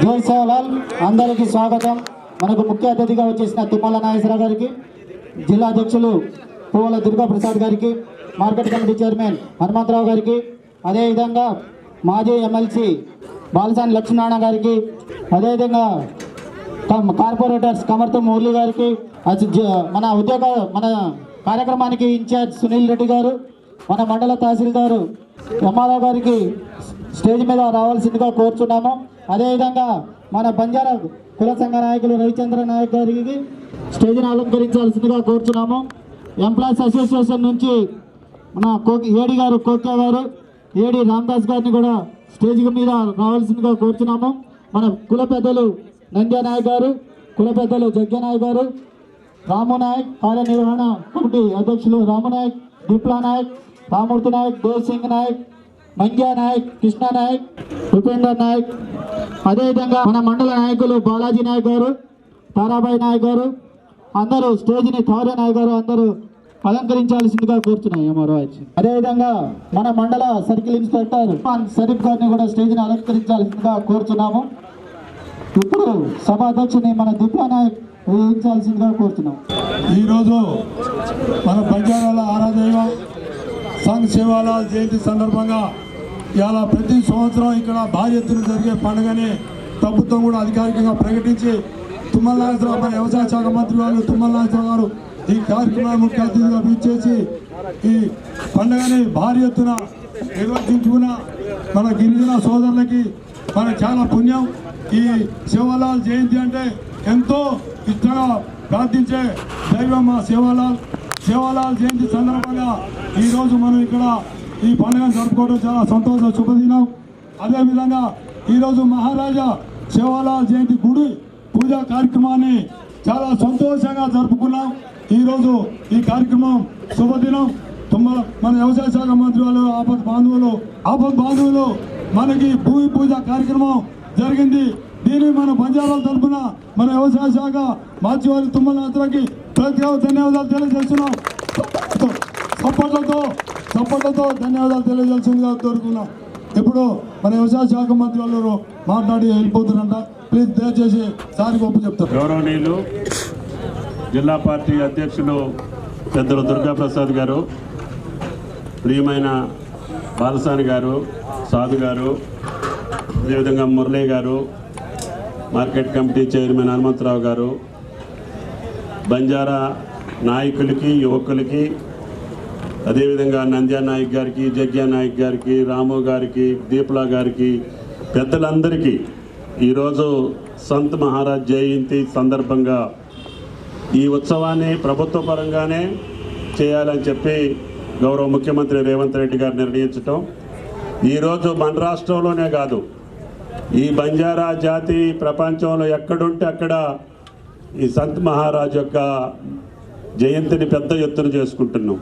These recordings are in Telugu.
జై సేవలాల్ అందరికీ స్వాగతం. మనకు ముఖ్య అతిథిగా వచ్చేసిన తుమ్మల నాగేశ్వర గారికి జిల్లా అధ్యక్షులు పువ్వుల దుర్గా ప్రసాద్ గారికి మార్కెట్ కమిటీ చైర్మన్ హనుమంతరావు గారికి అదేవిధంగా మాజీ ఎమ్మెల్సీ బాలసాని లక్ష్మీనారాయణ గారికి అదేవిధంగా కార్పొరేటర్స్ కమర్తో మురళి గారికి మన ఉద్యోగ మన కార్యక్రమానికి ఇన్ఛార్జ్ సునీల్ రెడ్డి గారు మన మండల తహసీల్దారు ఎంఆర్ఓ గారికి స్టేజ్ మీద రావాల్సిందిగా కోరుచున్నాము. అదేవిధంగా మన బంజారా కుల సంఘ నాయకులు రవిచంద్ర నాయక్ గారికి స్టేజ్ని అలంకరించాల్సిందిగా కోరుచున్నాము. ఎంప్లాయీస్ అసోసియేషన్ నుంచి మన ఏడి గారు కోక్యా గారు ఏడి రామదాస్ గారిని కూడా స్టేజ్ మీద రావాల్సిందిగా కోరుచున్నాము. మన కుల పెద్దలు నంద్యా నాయక్ గారు కుల పెద్దలు జగ్గనాయక్ గారు రాము నాయక్ కార్యనిర్వహణ కమిటీ అధ్యక్షులు రాము నాయక్ దీప్లా నాయక్ రామూర్తి నాయక్ దేవ్ సింగ్ నాయక్ మంగ్యా నాయక్ కృష్ణా నాయక్ ఉపేందర్ నాయక్ అదేవిధంగా మన మండల నాయకులు బాలాజీ నాయక్ గారు తారాబాయి నాయక్ గారు అందరూ స్టేజ్ని థౌర్య నాయక్ గారు అందరూ అలంకరించాల్సిందిగా కోరుతున్నాయి ఎంఆర్ఓ అదేవిధంగా మన మండల సర్కిల్ ఇన్స్పెక్టర్ షరీఫ్ గారిని కూడా స్టేజ్ని అలంకరించాల్సిందిగా కోరుతున్నాము ఇప్పుడు సభాధ్యక్షుని మన దిప్లా నాయక్ వేయించాల్సిందిగా కోరుతున్నాం ఈరోజు మన బంజారాల ఆరాధైవం సంఘ్ శివాల జయంతి సందర్భంగా ఇలా ప్రతి సంవత్సరం ఇక్కడ భారీ ఎత్తున జరిగే పండుగని ప్రభుత్వం కూడా అధికారికంగా ప్రకటించి తుమ్మల నాగేశ్వరరావు మన వ్యవసాయ శాఖ మంత్రి వాళ్ళు తుమ్మల నాగేశ్వరరావు గారు ఈ కార్యక్రమాన్ని ముఖ్య అతిథిగా పిలిచేసి ఈ పండుగని భారీ ఎత్తున నిర్వర్తించుకున్న మన గిరిజన సోదరులకి మన చాలా పుణ్యం. ఈ శివలాల్ జయంతి అంటే ఎంతో ఇష్టంగా ప్రార్థించే దైవం మా శివలాల్ శివలాల్ జయంతి సందర్భంగా ఈరోజు మనం ఇక్కడ ఈ పండుగను జరుపుకోవడం చాలా సంతోష శుభదినం. అదేవిధంగా ఈరోజు మహారాజా శివలాల్ జయంతి గుడి పూజా కార్యక్రమాన్ని చాలా సంతోషంగా జరుపుకున్నాం. ఈరోజు ఈ కార్యక్రమం శుభదినం. తుమ్మల మన వ్యవసాయ శాఖ మంత్రి వాళ్ళు ఆపద్ బాంధవులు ఆపద్ బాంధవులు మనకి భూమి పూజ కార్యక్రమం జరిగింది. దీన్ని మన బంజారాల తరఫున మన వ్యవసాయ శాఖ మార్చివారి తుమ్మల నాత్రకి ప్రత్యేక ధన్యవాదాలు తెలియజేస్తున్నాం. సపోర్ట్లతో సపోర్ట్లతో ధన్యవాదాలు తెలియజేసిందిగా కోరుకున్నాం. ఇప్పుడు మన వ్యవసాయ శాఖ మంత్రి వాళ్ళు మాట్లాడి వెళ్ళిపోతున్నారంట. ప్లీజ్ దయచేసి సారి గొప్ప చెప్తారు. గౌరవనీయులు జిల్లా పార్టీ అధ్యక్షులు పెద్దలు దుర్గాప్రసాద్ గారు ప్రియమైన బాలసాని గారు సాధు గారు అదేవిధంగా మురళీ గారు మార్కెట్ కమిటీ చైర్మన్ హనుమంతరావు గారు బంజారా నాయకులకి యువకులకి అదేవిధంగా నంద్యా నాయక్ గారికి జగ్యా నాయక్ గారికి రాము గారికి దీప్లా గారికి పెద్దలందరికీ ఈరోజు సంత్ మహారాజ్ జయంతి సందర్భంగా ఈ ఉత్సవాన్ని ప్రభుత్వ పరంగానే చేయాలని చెప్పి గౌరవ ముఖ్యమంత్రి రేవంత్ రెడ్డి గారు నిర్ణయించటం. ఈరోజు మన రాష్ట్రంలోనే కాదు ఈ బంజారా జాతి ప్రపంచంలో ఎక్కడుంటే అక్కడ ఈ సంత్ మహారాజ్ యొక్క జయంతిని పెద్ద ఎత్తున చేసుకుంటున్నాం.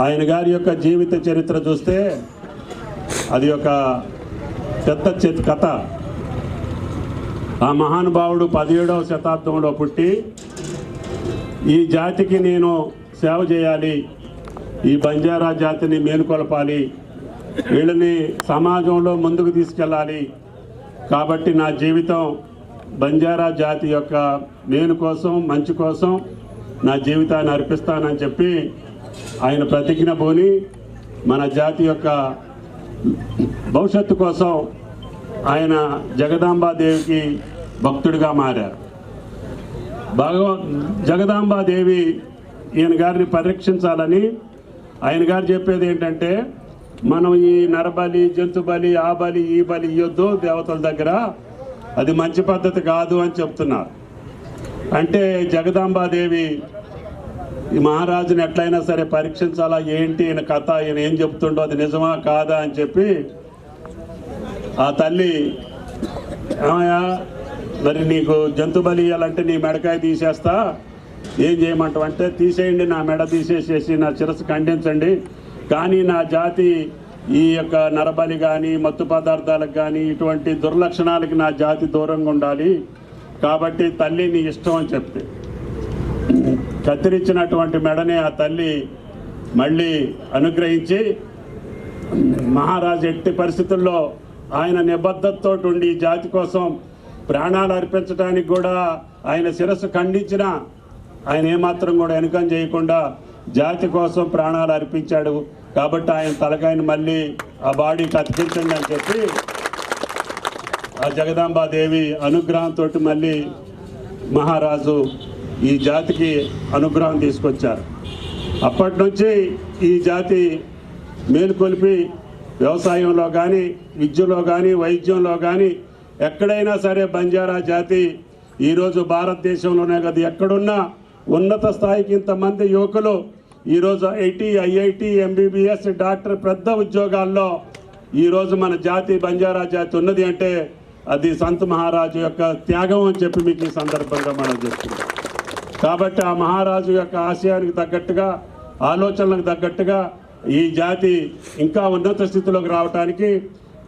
ఆయన గారి యొక్క జీవిత చరిత్ర చూస్తే అది ఒక పెద్ద చేతి కథ. ఆ మహానుభావుడు పదిహేడవ శతాబ్దంలో పుట్టి ఈ జాతికి నేను సేవ చేయాలి ఈ బంజారా జాతిని మేలుకొలపాలి వీళ్ళని సమాజంలో ముందుకు తీసుకెళ్ళాలి. కాబట్టి నా జీవితం బంజారా జాతి యొక్క మేలు కోసం మంచి కోసం నా జీవితాన్ని అర్పిస్తానని చెప్పి ఆయన ప్రతిజ్ఞ పోని మన జాతి యొక్క భవిష్యత్తు కోసం ఆయన జగదాంబాదేవికి భక్తుడిగా మారారు. భగవ జగదాంబాదేవి ఈయన గారిని పరీక్షించాలని ఆయన గారు చెప్పేది ఏంటంటే మనం ఈ నరబలి జంతు బలి ఆ బలి ఈ బలి ఇవ్వద్దు దేవతల దగ్గర అది మంచి పద్ధతి కాదు అని చెప్తున్నారు. అంటే జగదాంబాదేవి ఈ మహారాజుని ఎట్లయినా సరే పరీక్షించాలా? ఏంటి ఈయన కథ? ఈయన ఏం చెప్తుండో అది నిజమా కాదా అని చెప్పి ఆ తల్లి ఏమయ్యా మరి నీకు జంతు బలి ఇవ్వాలంటే నీ మెడకాయ తీసేస్తా. ఏం చేయమంటావు? అంటే తీసేయండి నా మెడ తీసేసేసి నా శిరస్సు ఖండించండి. కానీ నా జాతి ఈ యొక్క నరబలి కానీ మత్తు పదార్థాలకు కానీ ఇటువంటి దుర్లక్షణాలకి నా జాతి దూరంగా ఉండాలి. కాబట్టి తల్లి నీ ఇష్టం అని చెప్తే. కత్తిరించినటువంటి మెడని ఆ తల్లి మళ్ళీ అనుగ్రహించి మహారాజు ఎట్టి పరిస్థితుల్లో ఆయన నిబద్ధతతో ఉండి జాతి కోసం ప్రాణాలు అర్పించడానికి కూడా ఆయన శిరస్సు ఖండించిన ఆయన ఏమాత్రం కూడా వెనుకం చేయకుండా జాతి కోసం ప్రాణాలు అర్పించాడు. కాబట్టి ఆయన తలకాయని మళ్ళీ ఆ బాడీ అతికించండి అని చెప్పి ఆ జగదాంబాదేవి అనుగ్రహంతో మళ్ళీ మహారాజు ఈ జాతికి అనుగ్రహం తీసుకొచ్చారు. అప్పటి నుంచి ఈ జాతి మేలుకొలిపి వ్యవసాయంలో కానీ విద్యలో కానీ వైద్యంలో కానీ ఎక్కడైనా సరే బంజారా జాతి ఈరోజు భారతదేశంలోనే కాదు ఎక్కడున్నా ఉన్నత స్థాయికి ఇంతమంది యువకులు ఈరోజు ఐటీ ఐఐటి ఎంబీబీఎస్ డాక్టర్ పెద్ద ఉద్యోగాల్లో ఈరోజు మన జాతి బంజారా జాతి ఉన్నది అంటే అది సంత్ మహారాజు యొక్క త్యాగం అని చెప్పి మీకు ఈ సందర్భంగా మనం చెప్తున్నాం. కాబట్టి ఆ మహారాజు యొక్క ఆశయానికి తగ్గట్టుగా ఆలోచనలకు తగ్గట్టుగా ఈ జాతి ఇంకా ఉన్నత స్థితిలోకి రావడానికి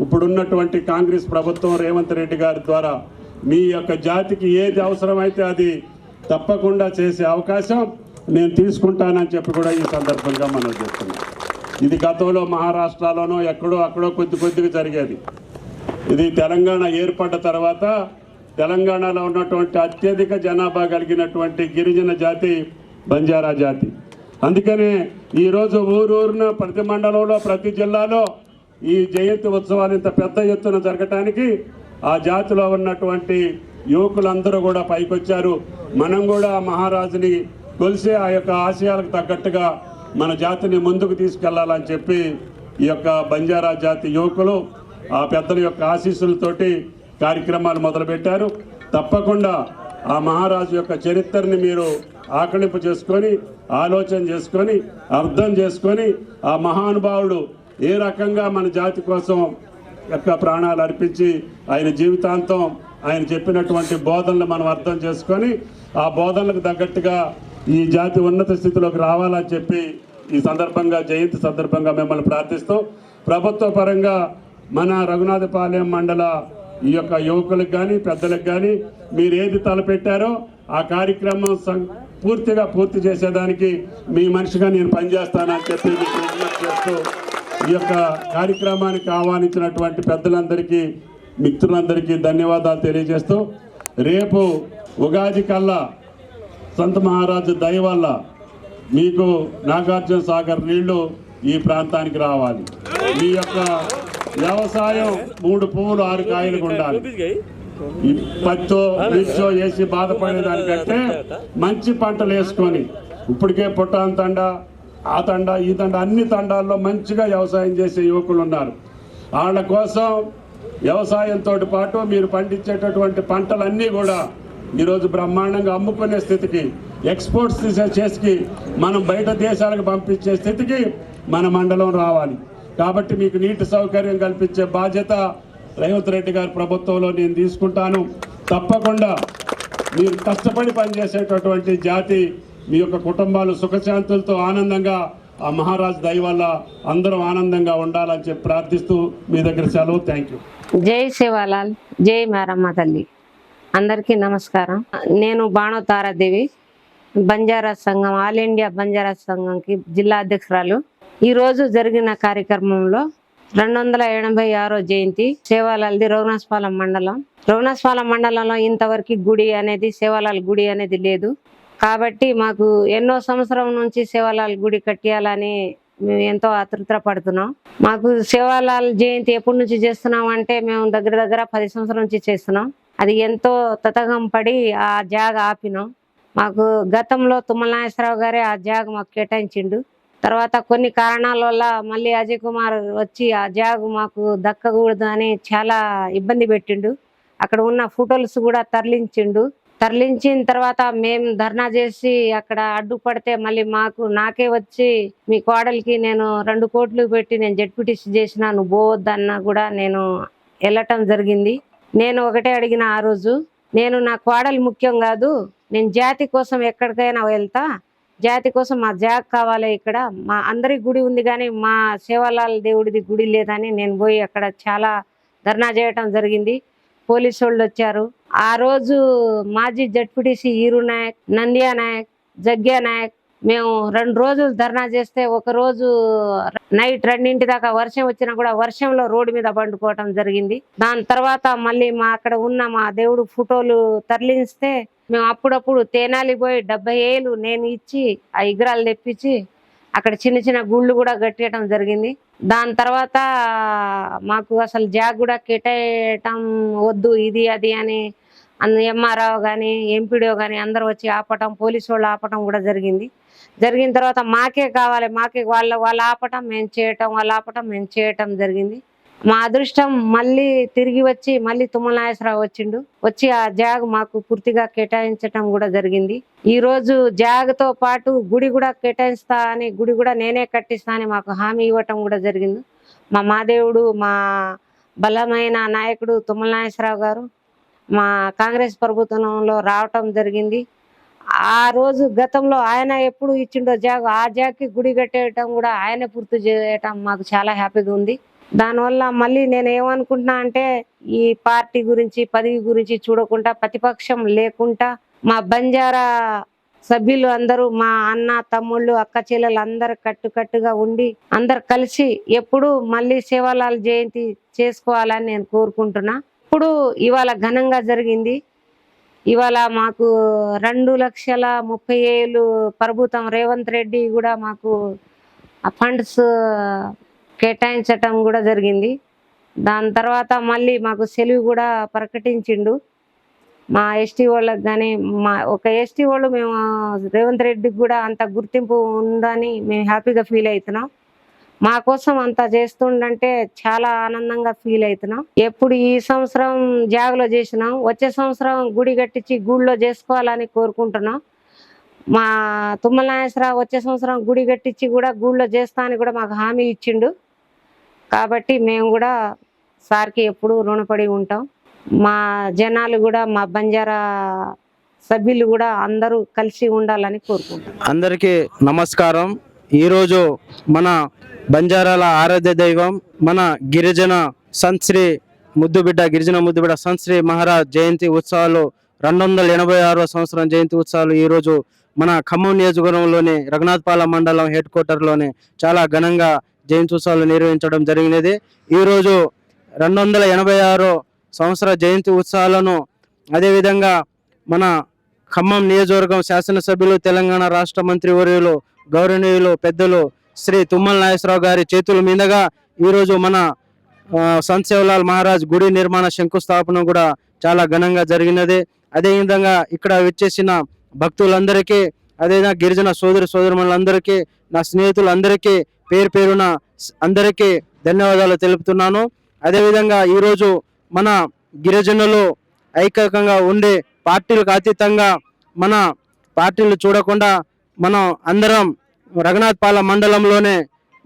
ఇప్పుడున్నటువంటి కాంగ్రెస్ ప్రభుత్వం రేవంత్ రెడ్డి గారి ద్వారా మీ యొక్క జాతికి ఏది అవసరమైతే అది తప్పకుండా చేసే అవకాశం నేను తీసుకుంటానని చెప్పి కూడా ఈ సందర్భంగా మనం చెప్తున్నాం ఇది గతంలో మహారాష్ట్రలోనో ఎక్కడో అక్కడో కొద్ది కొద్దిగా జరిగేది. ఇది తెలంగాణ ఏర్పడ్డ తర్వాత తెలంగాణలో ఉన్నటువంటి అత్యధిక జనాభా కలిగినటువంటి గిరిజన జాతి బంజారా జాతి. అందుకనే ఈరోజు ఊరూరున ప్రతి మండలంలో ప్రతి జిల్లాలో ఈ జయంతి ఉత్సవాలు ఇంత పెద్ద ఎత్తున జరగటానికి ఆ జాతిలో ఉన్నటువంటి యువకులందరూ కూడా పైకొచ్చారు. మనం కూడా మహారాజుని కొలిసే ఆ యొక్క ఆశయాలకు తగ్గట్టుగా మన జాతిని ముందుకు తీసుకెళ్ళాలని చెప్పి ఈ యొక్క బంజారా జాతి యువకులు ఆ పెద్దల యొక్క ఆశీస్సులతోటి కార్యక్రమాలు మొదలుపెట్టారు. తప్పకుండా ఆ మహారాజు యొక్క చరిత్రని మీరు ఆకలింపు చేసుకొని ఆలోచన చేసుకొని అర్థం చేసుకొని ఆ మహానుభావుడు ఏ రకంగా మన జాతి కోసం యొక్క ప్రాణాలు అర్పించి ఆయన జీవితాంతం ఆయన చెప్పినటువంటి బోధనలు మనం అర్థం చేసుకొని ఆ బోధనలకు తగ్గట్టుగా ఈ జాతి ఉన్నత స్థితిలోకి రావాలని చెప్పి ఈ సందర్భంగా జయంతి సందర్భంగా మిమ్మల్ని ప్రార్థిస్తూ ప్రభుత్వ పరంగా మన రఘునాథపాలెం మండల ఈ యొక్క యువకులకు కానీ పెద్దలకు కానీ మీరు ఏది తలపెట్టారో ఆ కార్యక్రమం సం- పూర్తిగా పూర్తి చేసేదానికి మీ మనిషిగా నేను పనిచేస్తానని చెప్పి మీకు చేస్తూ ఈ యొక్క కార్యక్రమానికి ఆహ్వానించినటువంటి పెద్దలందరికీ మిత్రులందరికీ ధన్యవాదాలు తెలియజేస్తూ రేపు ఉగాది కల్లా సంత మహారాజు దయ వల్ల మీకు నాగార్జున సాగర్ నీళ్ళు ఈ ప్రాంతానికి రావాలి. మీ యొక్క వ్యవసాయం మూడు పువ్వులు ఆరు కాయలు ఉండాలి పచ్చో మిర్చో వేసి బాధపడే దానికంటే మంచి పంటలు వేసుకొని ఇప్పటికే పొట్టాన్ తండ ఆ తండ ఈ తండ అన్ని తండాల్లో మంచిగా వ్యవసాయం చేసే యువకులు ఉన్నారు. వాళ్ళ కోసం వ్యవసాయంతో పాటు మీరు పండించేటటువంటి పంటలన్నీ కూడా ఈరోజు బ్రహ్మాండంగా అమ్ముకునే స్థితికి ఎక్స్పోర్ట్స్ తీసే మనం బయట దేశాలకు పంపించే స్థితికి మన మండలం రావాలి. కాబట్టి మీకు నీటి సౌకర్యం కల్పించే బాధ్యత రేవంత్ రెడ్డి గారి ప్రభుత్వంలో నేను తీసుకుంటాను. తప్పకుండా మీరు కష్టపడి పనిచేసేటటువంటి జాతి మీ యొక్క కుటుంబాలు సుఖశాంతులతో ఆనందంగా ఆ మహారాజ్ దయ వల్ల అందరం ఆనందంగా ఉండాలని చెప్పి ప్రార్థిస్తూ మీ దగ్గర సెలవు. థ్యాంక్ యూ జై శివాలాల్ జై మారమ్మ తల్లి. అందరికీ నమస్కారం. నేను బాణో తారాదేవి బంజారా సంఘం ఆల్ ఇండియా బంజారా సంఘంకి జిల్లా అధ్యక్షురాలు. ఈరోజు జరిగిన కార్యక్రమంలో రెండు వందల ఎనభై ఆరో జయంతి సేవాలాల్ది రఘునాథపాలెం మండలం. రఘునాథపాలెం మండలంలో ఇంతవరకు గుడి అనేది సేవాలాల్ గుడి అనేది లేదు. కాబట్టి మాకు ఎన్నో సంవత్సరం నుంచి సేవాలాల్ గుడి కట్టియాలని మేము ఎంతో ఆతృత పడుతున్నాం. మాకు సేవాలాల్ జయంతి ఎప్పటి నుంచి చేస్తున్నాం అంటే మేము దగ్గర దగ్గర పది సంవత్సరం నుంచి చేస్తున్నాం. అది ఎంతో తతగం పడి ఆ జాగ ఆపినాం. మాకు గతంలో తుమ్మలనాగేశ్వరరావు గారే ఆ జాగ మాకు కేటాయించిండు. తర్వాత కొన్ని కారణాల వల్ల మళ్ళీ అజయ్ కుమార్ వచ్చి ఆ జాగు మాకు దక్కకూడదు అని చాలా ఇబ్బంది పెట్టిండు. అక్కడ ఉన్న ఫోటోలు కూడా తరలించిండు. తరలించిన తర్వాత మేము ధర్నా చేసి అక్కడ అడ్డుపడితే మళ్ళీ మాకు నాకే వచ్చి మీ కోడలికి నేను రెండు కోట్లు పెట్టి నేను జడ్పీటీసీ చేసిన నువ్వు పోవద్దన్నా కూడా నేను వెళ్ళటం జరిగింది. నేను ఒకటే అడిగిన ఆ రోజు నేను నా కోడలు ముఖ్యం కాదు నేను జాతి కోసం ఎక్కడికైనా వెళ్తా జాతి కోసం మా జాగ్ కావాలి ఇక్కడ. మా అందరి గుడి ఉంది కానీ మా సేవాలాల్ దేవుడిది గుడి లేదని నేను పోయి అక్కడ చాలా ధర్నా చేయటం జరిగింది. పోలీసు వాళ్ళు వచ్చారు. ఆ రోజు మాజీ జడ్పీటీసీ ఈరు నాయక్ నంద్యా నాయక్ జగ్గ్యా నాయక్ మేము రెండు రోజులు ధర్నా చేస్తే ఒకరోజు నైట్ రెండింటి దాకా వర్షం వచ్చినా కూడా వర్షంలో రోడ్డు మీద పండుకోవటం జరిగింది. దాని తర్వాత మళ్ళీ మా అక్కడ ఉన్న మా దేవుడు ఫోటోలు తరలిస్తే మేము అప్పుడప్పుడు తేనాలి పోయి డెబ్బై ఏళ్ళు నేను ఇచ్చి ఆ విగ్రహాలు తెప్పించి అక్కడ చిన్న చిన్న గుళ్ళు కూడా కట్టేయటం జరిగింది. దాని తర్వాత మాకు అసలు జాగ్ కూడా కేటాయటం వద్దు ఇది అది అని ఎంఆర్ఓ కానీ ఎంపీడీఓ కానీ అందరూ వచ్చి ఆపటం పోలీసు వాళ్ళు ఆపటం కూడా జరిగింది. జరిగిన తర్వాత మాకే కావాలి మాకే వాళ్ళ వాళ్ళు ఆపటం మేము చేయటం వాళ్ళు ఆపటం మేము చేయటం జరిగింది. మా అదృష్టం మళ్ళీ తిరిగి వచ్చి మళ్ళీ తుమ్మల వచ్చిండు. వచ్చి ఆ జాగ్ మాకు పూర్తిగా కేటాయించటం కూడా జరిగింది. ఈ రోజు జాగ్తో పాటు గుడి కూడా కేటాయిస్తా అని గుడి కూడా నేనే కట్టిస్తా అని మాకు హామీ ఇవ్వటం కూడా జరిగింది. మా మాదేవుడు మా బలమైన నాయకుడు తుమ్మల గారు మా కాంగ్రెస్ ప్రభుత్వంలో రావటం జరిగింది. ఆ రోజు గతంలో ఆయన ఎప్పుడు ఇచ్చిండో జాగ్ ఆ జాగ్కి గుడి కట్టేయటం కూడా ఆయన పూర్తి చేయటం మాకు చాలా హ్యాపీగా ఉంది. దానివల్ల మళ్ళీ నేను ఏమనుకుంటున్నా అంటే ఈ పార్టీ గురించి పదవి గురించి చూడకుండా ప్రతిపక్షం లేకుండా మా బంజారా సభ్యులు అందరూ మా అన్న తమ్ముళ్ళు అక్క చెల్లెలు అందరు కట్టుకట్టుగా ఉండి అందరు కలిసి ఎప్పుడు మళ్ళీ సేవాలాల్ జయంతి చేసుకోవాలని నేను కోరుకుంటున్నా. ఇప్పుడు ఇవాళ ఘనంగా జరిగింది. ఇవాళ మాకు రెండు లక్షల ముప్పై ఏళ్ళు ప్రభుత్వం రేవంత్ రెడ్డి కూడా మాకు ఆ ఫండ్స్ కేటాయించటం కూడా జరిగింది. దాని తర్వాత మళ్ళీ మాకు సెలవు కూడా ప్రకటించిండు. మా ఎస్టీ వాళ్ళకి కానీ మా ఒక ఎస్టీ వాళ్ళు మేము రేవంత్ రెడ్డికి కూడా అంత గుర్తింపు ఉందని మేము హ్యాపీగా ఫీల్ అవుతున్నాం. మా కోసం అంత చేస్తుండంటే చాలా ఆనందంగా ఫీల్ అవుతున్నాం. ఎప్పుడు ఈ సంవత్సరం జాగలో చేసినాం. వచ్చే సంవత్సరం గుడి కట్టించి గుడిలో చేసుకోవాలని కోరుకుంటున్నాం. మా తుమ్మల నాగేశ్వరరావు వచ్చే సంవత్సరం గుడి కట్టించి కూడా గూళ్ళో చేస్తా అని కూడా మాకు హామీ ఇచ్చిండు. కాబట్టి మేము కూడా సార్కి ఎప్పుడు రుణపడి ఉంటాం. మా జనాలు కూడా మా బంజారా సభ్యులు కూడా అందరూ కలిసి ఉండాలని కోరుకుంటాం అందరికీ నమస్కారం. ఈరోజు మన బంజారాల ఆరాధ్య దైవం మన గిరిజన సంశ్రీ ముద్దుబిడ్డ గిరిజన ముద్దుబిడ్డ సంశ్రీ మహారాజ్ జయంతి ఉత్సవాలు రెండు వందల ఎనభై ఆరో సంవత్సరం జయంతి ఉత్సవాలు ఈరోజు మన ఖమ్మం నియోజకవర్గంలోని రఘునాథ్పాల మండలం హెడ్ క్వార్టర్లోనే చాలా ఘనంగా జయంతి ఉత్సవాలు నిర్వహించడం జరిగినది. ఈరోజు రెండు వందల ఎనభై ఆరు సంవత్సర జయంతి ఉత్సవాలను అదేవిధంగా మన ఖమ్మం నియోజకవర్గం శాసనసభ్యులు తెలంగాణ రాష్ట్ర మంత్రి వర్యులు గౌరవనీయులు పెద్దలు శ్రీ తుమ్మల నాగేశ్వరరావు గారి చేతుల మీదుగా ఈరోజు మన ఆ, సంత్ సేవలాల్ మహారాజ్ గుడి నిర్మాణ శంకుస్థాపన కూడా చాలా ఘనంగా జరిగినది. అదేవిధంగా ఇక్కడ వచ్చేసిన భక్తులందరికీ అదేవిధంగా గిరిజన సోదరి సోదరులందరికీ నా స్నేహితులందరికీ పేరు పేరున అందరికీ ధన్యవాదాలు తెలుపుతున్నాను. అదేవిధంగా ఈరోజు మన గిరిజనులు ఐకకంగా ఉండే పార్టీలకు అతీతంగా మన పార్టీలు చూడకుండా మనం అందరం రఘునాథ్పాల మండలంలోనే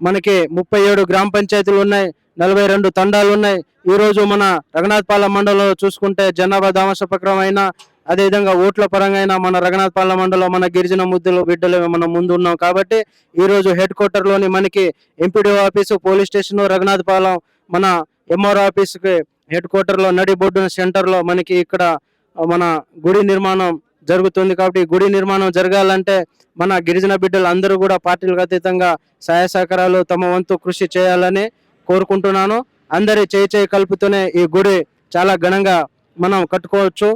మనకి ముప్పై ఏడు గ్రామ పంచాయతీలు ఉన్నాయి నలభై రెండు తండాలు ఉన్నాయి. ఈరోజు మన రఘునాథ్పాల మండలంలో చూసుకుంటే జనాభా దామస ప్రకారం అయినా అదేవిధంగా ఓట్ల పరంగా అయినా మన రఘునాథ్పాల మండలం మన గిరిజన ముద్దులు బిడ్డలు మనం ముందున్నాం కాబట్టి ఈరోజు హెడ్ క్వార్టర్లోని మనకి MPDO office police station Raghunathpalem MR MR ఆఫీస్కి హెడ్ క్వార్టర్లో నడి బొడ్డు సెంటర్లో మనకి ఇక్కడ మన గుడి నిర్మాణం జరుగుతుంది కాబట్టి గుడి నిర్మాణం జరగాలంటే మన గిరిజన బిడ్డలు అందరూ కూడా పార్టీలకు అతీతంగా సహాయ సహకారాలు తమ వంతు కృషి చేయాలని కోరుకుంటున్నాను. అందరి చేయి చేయి కలుపుతూనే ఈ గుడి చాలా ఘనంగా మనం కట్టుకోవచ్చు.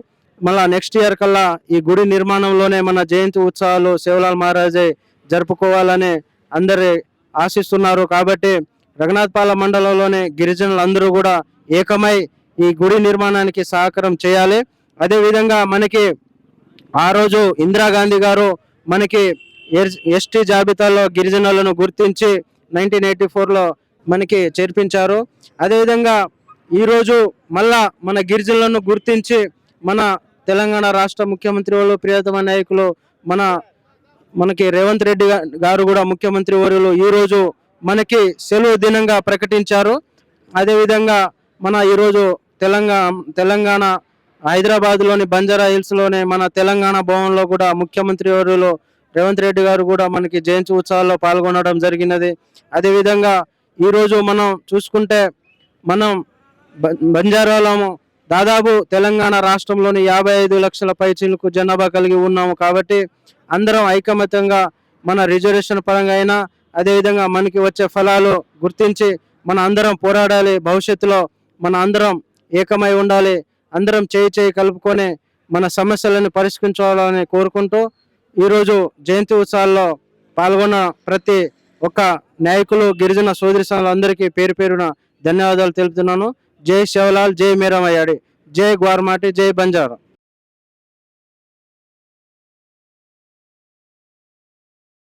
మళ్ళా నెక్స్ట్ ఇయర్ కల్లా ఈ గుడి నిర్మాణంలోనే మన జయంతి ఉత్సవాలు శివలాల్ మహారాజే జరుపుకోవాలని అందరి ఆశిస్తున్నారు. కాబట్టి రఘునాథ్పాల మండలంలోనే గిరిజనులు అందరూ కూడా ఏకమై ఈ గుడి నిర్మాణానికి సహకారం చేయాలి. అదేవిధంగా మనకి ఆ రోజు ఇందిరాగాంధీ గారు మనకి ఎస్టీ జాబితాలో గిరిజనులను గుర్తించి నైన్టీన్ ఎయిటీ ఫోర్లో మనకి చేర్పించారు. అదేవిధంగా ఈరోజు మళ్ళా మన గిరిజనులను గుర్తించి మన తెలంగాణ రాష్ట్ర ముఖ్యమంత్రి వాళ్ళు ప్రియతమ నాయకులు మన మనకి రేవంత్ రెడ్డి గారు కూడా ముఖ్యమంత్రి వర్యులు ఈరోజు మనకి సెలవు దినంగా ప్రకటించారు. అదేవిధంగా మన ఈరోజు తెలంగాణ తెలంగాణ హైదరాబాద్లోని బంజారా హిల్స్లోనే మన తెలంగాణ భవన్లో కూడా ముఖ్యమంత్రి వర్యులు రేవంత్ రెడ్డి గారు కూడా మనకి జయంతి ఉత్సవాల్లో పాల్గొనడం జరిగినది. అదేవిధంగా ఈరోజు మనం చూసుకుంటే మనం బ- దాదాపు తెలంగాణ రాష్ట్రంలోని యాభై ఐదు లక్షల పైచీలకు జనాభా కలిగి ఉన్నాము కాబట్టి అందరం ఐకమత్యంగా మన రిజర్వేషన్ పరంగా అయినా అదేవిధంగా మనకి వచ్చే ఫలాలు గుర్తించి మన అందరం పోరాడాలి భవిష్యత్తులో మన అందరం ఏకమై ఉండాలి అందరం చేయి చేయి కలుపుకొని మన సమస్యలను పరిష్కరించాలని కోరుకుంటూ ఈరోజు జయంతి ఉత్సవాల్లో పాల్గొన్న ప్రతి ఒక్క నాయకులు గిరిజన సోదరి అందరికీ పేరు పేరున ధన్యవాదాలు తెలుపుతున్నాను. జై శివలాల్ జై మీరామయ్యాడి జై గ్వార్మాటి జై బంజారా